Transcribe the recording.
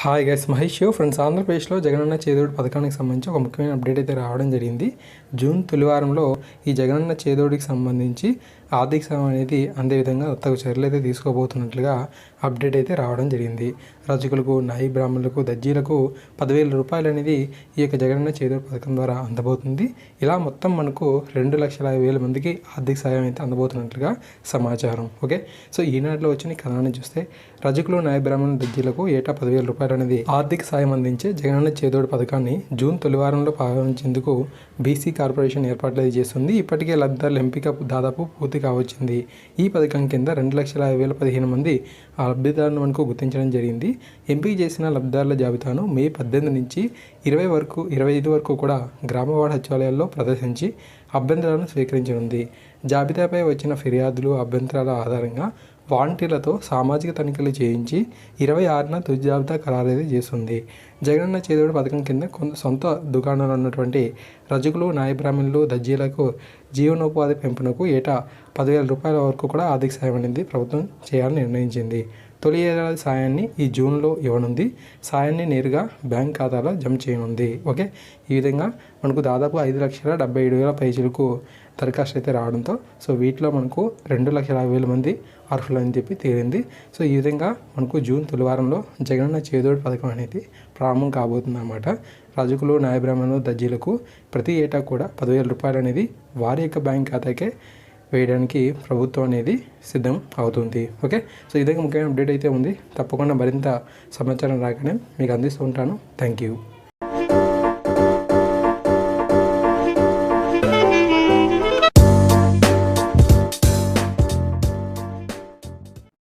Hi guys Mahesh friends ఆంధ్రప్రదేశ్లో జగనన్న చేదోడు పథకానికి సంబంధించి ఒక ముఖ్యమైన అప్డేట్ అయితే రావడం జరిగింది. జూన్ తొలివారంలో ఈ జగనన్న చేదోడికి సంబంధించి ఆర్థిక సాయం అనేది అందే విధంగా తగు చర్యలు అయితే తీసుకోబోతున్నట్లుగా అప్డేట్ అయితే రావడం జరిగింది. రజకులకు నాయి బ్రాహ్మణులకు దర్జీలకు పదివేల రూపాయలు అనేది ఈ యొక్క జగనన్న చేదోడు పథకం ద్వారా అందబోతుంది. ఇలా మొత్తం మనకు రెండు లక్షల వేల మందికి ఆర్థిక సాయం అయితే అందబోతున్నట్లుగా సమాచారం. ఓకే? సో ఈనాటిలో వచ్చిన కథనాన్ని చూస్తే రజకులు నాయ బ్రాహ్మణ దర్జీలకు ఏటా పదివేల రూపాయలు అనేది ఆర్థిక సాయం అందించే జగనన్న చేదోడు పథకాన్ని జూన్ తొలివారంలో ప్రారంభించేందుకు బీసీ కార్పొరేషన్ ఏర్పాట్లు అయితే చేస్తుంది. ఇప్పటికే లబ్ధిదారుల ఎంపిక దాదాపు పూర్తి కావచ్చింది ఈ పథకం కింద రెండు లక్షల యాభై వేల పదిహేను మంది ఆ లబ్ధిదారులను మనకు గుర్తించడం జరిగింది. ఎంపిక చేసిన లబ్ధిదారుల జాబితాను మే పద్దెనిమిది నుంచి ఇరవై వరకు ఇరవై ఐదు వరకు కూడా గ్రామవాడ సచివాలయాల్లో ప్రదర్శించి అభ్యంతరాలను స్వీకరించనుంది. జాబితాపై వచ్చిన ఫిర్యాదులు అభ్యంతరాల ఆధారంగా వాలంటీర్లతో సామాజిక తనిఖీలు చేయించి ఇరవై ఆరున తుది జాబితా ఖరారైతే చేస్తుంది. జగనన్న చేదోడు పథకం కింద కొంత సొంత దుకాణాలు ఉన్నటువంటి రజకులు నాయబ్రాహ్మణులు దర్జీలకు జీవనోపాధి పెంపునకు ఏటా పదివేల రూపాయల వరకు కూడా ఆర్థిక సాయం అనేది ప్రభుత్వం చేయాలని నిర్ణయించింది. తొలి ఏడాది సాయాన్ని ఈ జూన్లో ఇవ్వనుంది. సాయాన్ని నేరుగా బ్యాంక్ ఖాతాలో జమ చేయనుంది. ఓకే? ఈ విధంగా మనకు దాదాపు ఐదు లక్షల డెబ్బై ఏడు వేల పైసలకు దరఖాస్తు అయితే రావడంతో సో వీటిలో మనకు రెండు లక్షల యాభై వేల మంది అర్హులు అని చెప్పి తేలింది. సో ఈ విధంగా మనకు జూన్ తొలివారంలో జగనన్న చేదోడు పథకం అనేది ప్రారంభం కాబోతుంది అన్నమాట రజకులు న్యాయబ్రాహ్మణులు దర్జీలకు ప్రతి ఏటా కూడా పదివేల రూపాయలు అనేది వారి యొక్క బ్యాంక్ ఖాతాకే వేయడానికి ప్రభుత్వం అనేది సిద్ధం అవుతుంది. ఓకే? సో ఇదే ముఖ్యమైన అప్డేట్ అయితే ఉంది. తప్పకుండా మరింత సమాచారం రాగానే మీకు అందిస్తూ ఉంటాను. Thank you